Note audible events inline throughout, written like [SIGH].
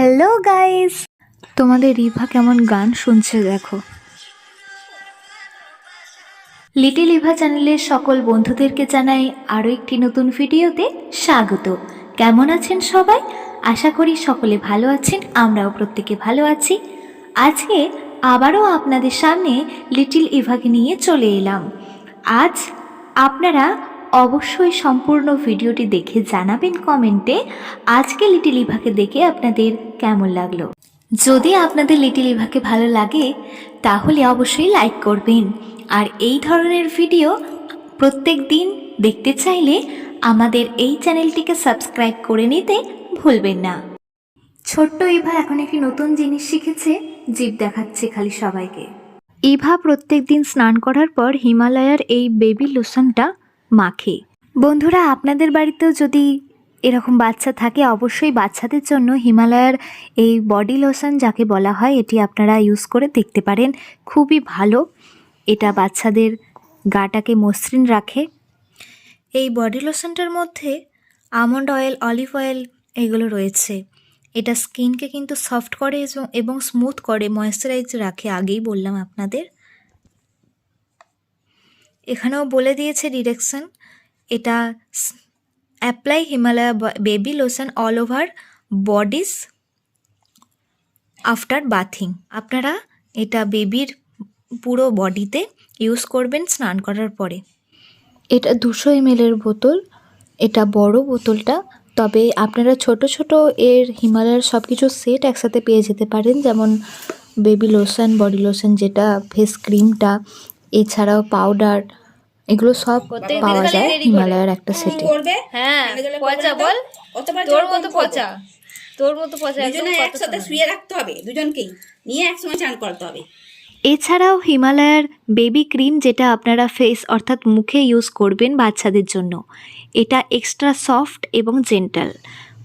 Hello guys তোমাদের রিভা কেমন গান শুনছে দেখো। লিটিল ইভা চ্যানেলের সকল বন্ধুদেরকে জানাই আরও একটি নতুন ভিডিওতে স্বাগত। কেমন আছেন সবাই? আশা করি সকলে ভালো আছেন, আমরাও প্রত্যেকে ভালো আছি। আজকে আবারও আপনাদের সামনে লিটিল ইভাকে নিয়ে চলে এলাম। আজ আপনারা অবশ্যই সম্পূর্ণ ভিডিওটি দেখে জানাবেন কমেন্টে। আজকে লিটিল ইভাকে দেখে আপনাদের কেমন লাগল? যদি আপনাদের লিটিল ইভাকে ভালো লাগে, তাহলে অবশ্যই লাইক করবেন। আর এই ধরনের ভিডিও প্রত্যেক দিন দেখতে চাইলে আমাদের এই চ্যানেলটিকে সাবস্ক্রাইব করে নিতে ভুলবেন না। ছোট্ট ইভা এখন একটি নতুন জিনিস শিখেছে, জীব দেখাচ্ছে খালি সবাইকে। ইভা প্রত্যেক দিন স্নান করার পর হিমালয়ার এই বেবি লোশনটা মাখে। বন্ধুরা, আপনাদের বাড়িতেও যদি এরকম বাচ্চা থাকে, অবশ্যই বাচ্চাদের জন্য হিমালয়ার এই বডি লোশন, যাকে বলা হয়, এটি আপনারা ইউজ করে দেখতে পারেন। খুবই ভালো। এটা বাচ্চাদের গাটাকে মসৃণ রাখে। এই বডি লোশনটার মধ্যে আমন্ড অয়েল, অলিভ অয়েল এগুলো রয়েছে। এটা স্কিনকে কিন্তু সফট করে এবং- স্মুথ করে ময়েশ্চারাইজ রাখে, আগেই বললাম আপনাদের। এখানেও বলে দিয়েছে ডিরেকশন, এটা apply Himalaya baby lotion all over bodies after bathing. আপনারা এটা বেবির পুরো বডিতে ইউজ করবেন স্নান করার পরে। এটা দুশো এমএলের বোতল, এটা বড় বোতলটা, তবে আপনারা ছোট ছোট এর হিমালয়ের সব কিছু সেট একসাথে পেয়ে যেতে পারেন, যেমন বেবি লোশন, বডি লোশন, যেটা ফেস ক্রিমটা, এছাড়াও পাউডার এগুলো সব পাওয়া যায় হিমালয়ের একটা সেটে হ্যাঁ পচা বল। তোর জল মতো পচা। তোর মতো পচা দুজনে একসাথে শুয়ে রাখতে হবে দুজনকেই। নিয়ে একসঙ্গে চান করতে হবে। এছাড়াও হিমালয়ার বেবি ক্রিম যেটা আপনারা ফেস অর্থাৎ মুখে ইউজ করবেন বাচ্চাদের জন্য এটা এক্সট্রা সফট এবং জেন্টাল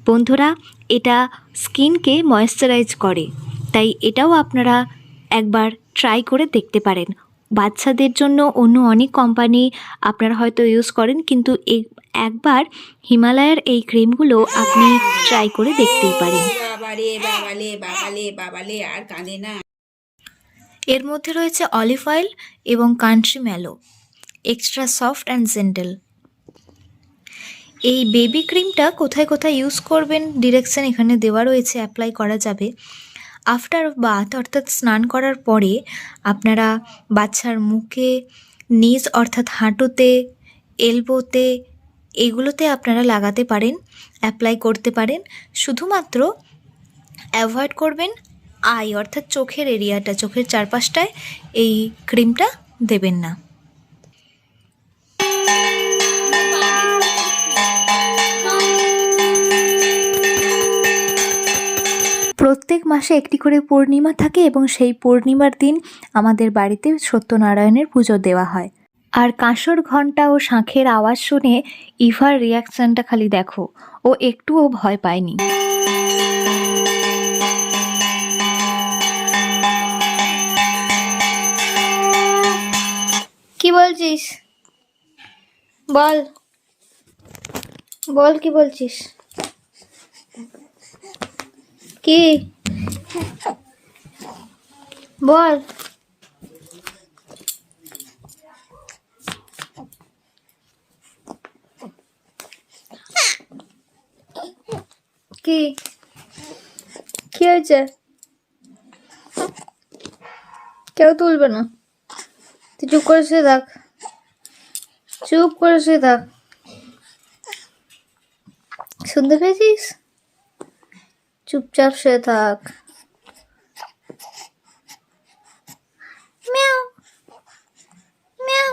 বন্ধুরা এটা স্কিনকে ময়েশ্চারাইজ করে তাই এটাও আপনারা একবার ট্রাই করে দেখতে পারেন। বাচ্চাদের জন্য অন্য অনেক কোম্পানি আপনারা হয়তো ইউজ করেন কিন্তু একবার হিমালয়ার এই ক্রিমগুলো আপনি ট্রাই করে দেখতেই পারেন। বাবালে বাবালে বাবালে বাবালে আর কাঁদে না। এর মধ্যে রয়েছে অলিভ অয়েল এবং country mallow extra soft and gentle এই বেবি ক্রিমটা কোথায় কোথায় ইউজ করবেন ডিরেকশন এখানে দেওয়া রয়েছে অ্যাপ্লাই করা যাবে। আফটার বাথ অর্থাৎ স্নান করার পরে আপনারা বাচ্চার মুখে নিজ অর্থাৎ হাঁটুতে এলবোতে এগুলোতে আপনারা লাগাতে পারেন অ্যাপ্লাই করতে পারেন। শুধুমাত্র অ্যাভয়েড করবেন আই অর্থাৎ চোখের এরিয়াটা চোখের চারপাশটায় এই ক্রিমটা দেবেন না। প্রত্যেক মাসে একটি করে পূর্ণিমা থাকে এবং সেই পূর্ণিমার দিন আমাদের বাড়িতে সত্যনারায়ণের পুজো দেওয়া হয়। আর কাঁসর ঘণ্টা ও শাঁখের আওয়াজ শুনে ইভার রিয়াকশনটা খালি দেখো, ও একটুও ভয় পায়নি। কি বলছিস? বল। বল কি বলছিস? কি? বল। কি? কি হয়েছে? কেউ তুলবে না। তুই চুপ করে শুয়ে থাক। চুপ করে শুয়ে থাক। শুনতে পেয়েছিস? চুপচাপ শুয়ে থাক ম্যাও ম্যাও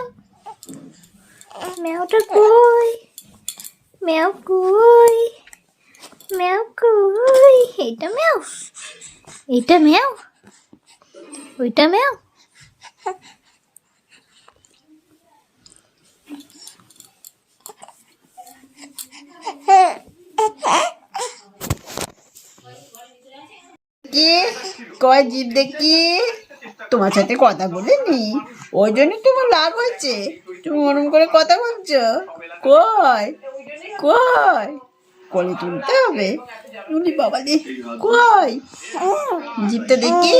ম্যাওটা কই ম্যাও কই ম্যাও কই এটা ম্যাও এটা ম্যাও ওইটা ম্যাও কি? কয় জীব দেখি তোমার সাথে কথা বলিনি। ওই জন্য তোমার লাভ হচ্ছে তুমি ওরম করে কথা বলছো? কয় কয় কোলে তুলতে হবে? উনি বাবা দি কই? জিভটা দেখি?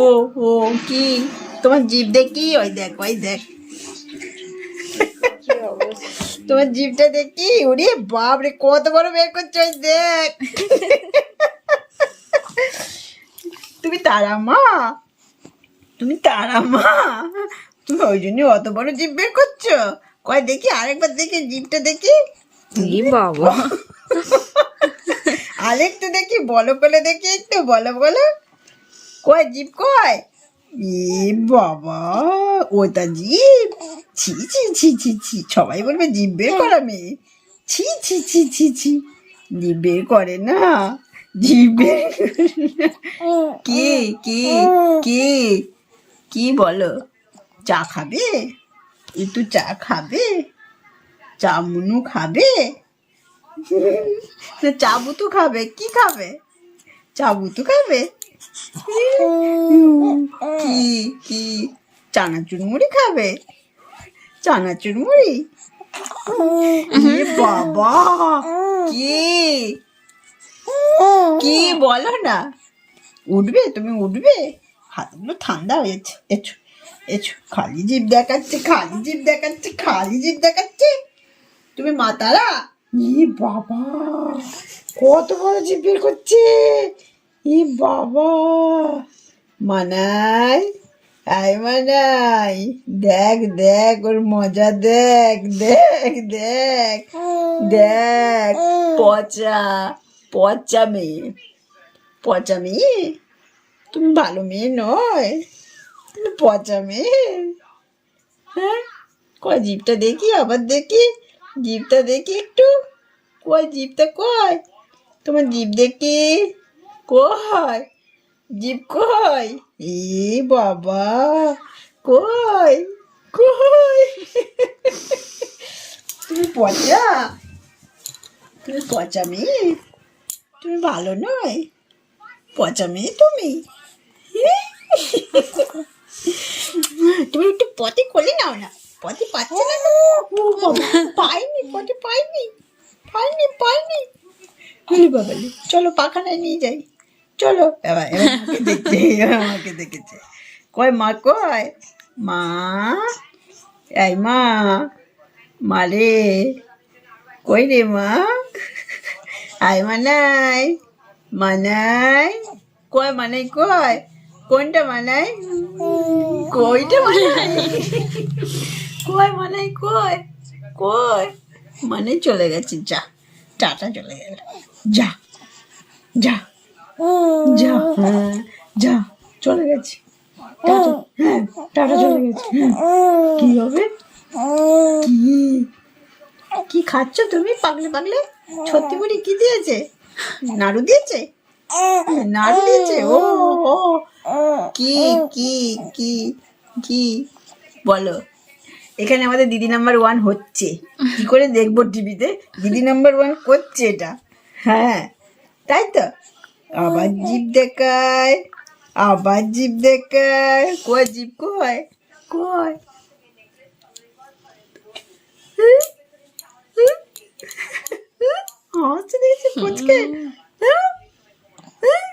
ও ও, কি? তোমার জিভ দেখি? ওই দেখ ওই দেখ। তোমার জিভটা দেখি? ওরে বাপরে, কত বড় বের করছ, ওই দেখ। তুমি তারা মা তুমি তারা মা তুমি ওই জন্য অত বড় জিভ বের করছ? কয় দেখি আরেকবার দেখি জিভটা দেখি। বাবা। [LAUGHS] আরেকটু দেখি বলো বলে দেখি একটু বলো বলো। কয় জিভ কয়? এ বাবা ওটা জিভ। ছি ছি ছি ছি ছি সবাই বলবে জিভ বের করা মেয়ে ছি ছি ছি ছি ছি জিভ বের করে না। জিভ বের। কি কি কি কি বলো? চা খাবে? একটু চা খাবে? চা মুনু খাবে? না চাবুতু খাবে? কি খাবে? চাবুতু খাবে? কি কি? চানাচুর মুড়ি খাবে? চানাচুর মুড়ি বাবা কি? কি বলো না? উঠবে তুমি উঠবে? হাতগুলো ঠান্ডা হয়েছে এছো এছো খালি জিভ দেখাচ্ছে, খালি জিভ দেখাচ্ছে, খালি জিভ দেখাচ্ছে। তুমি মাতারা? ই বাবা, কত বড় জিভ বের করছে। ই বাবা, মানাই আই মানাই, দেখ দেখ, ওর মজা দেখ দেখ দেখ দেখ, পচা পচা মেয়ে পচা মেয়ে? তুমি ভালো মেয়ে নয়? পচা মেয়ে হ্যাঁ? কয়, জিপটা দেখি, আবার দেখি। জিপটা দেখি একটু। কয়, জিপটা কয়? তোমার জিপ দেখি। কয়? জিপ কয়? এ বাবা, কয়? কয়? তুমি পচা? তুমি পচা মেয়ে তুমি ভালো নয়? পচা মেয়ে তুমি? তুমি একটু পথে খুলে নাও না। পথে পাচ্ছে না? পাইনি, পথে পাইনি। পাইনি পাইনি। বলি বাবালি চলো পাখানায় নিয়ে যাই। চলো, এবার আমাকে দেখছে আমাকে দেখেছে। কয় মা কয়? মা, এই মা মা রে। কই রে মা? আয় মানাই মানাই কয় মানাই কয়? কোনটা মানাই কইটা মানাই কয় মানাই কয় কই? মানে চলে গেছে, যা। টাটা চলে গেল। যা। যা। যা। যা। চলে গেছে। হ্যাঁ টাটা চলে গেছে। হ্যাঁ। কি হবে? কি? খাচ্ছ তুমি? পাগলে পাগলে? সত্যি বলি কি দিয়েছে? নাড়ু দিয়েছে? নাড়ু দিয়েছে? ও ও। কি কি কি কি? বলো। এখানে আমাদের দিদি নাম্বার ওয়ান হচ্ছে। কি করে দেখব টিভিতে দিদি নাম্বার ওয়ান করছে এটা। হ্যাঁ তাই তো? আবার জিপ দেখায় আবার জিপ দেখায়। কয় জিপ কয়? কয়? হাসছে দেখছি ফুচকে। হ্যাঁ? হ্যাঁ?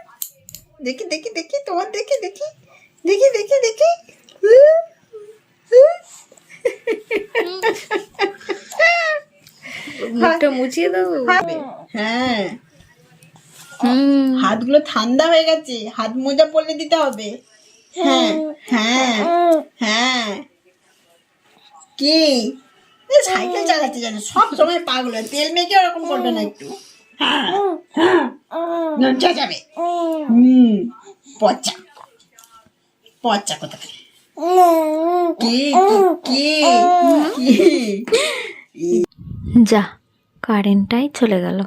দেখি দেখি দেখি তোমার দেখি দেখি। দেখি দেখি দেখি। হ্যাঁ? মুখটা মুছিয়ে দাও। হাতগুলো ঠান্ডা হয়ে গেছে। হাত মোজা পরলে দিতে হবে। হ্যাঁ হ্যাঁ হ্যাঁ। কি? সাইকেল চালাতে জানে সব সময় পাগল তেল মেখে ওরকম করবে না একটু। হ্যাঁ হ্যাঁ। যাবে। হুম পচা। পচা কোথায় কি কি কি যা কারেন্টটাই চলে গেল।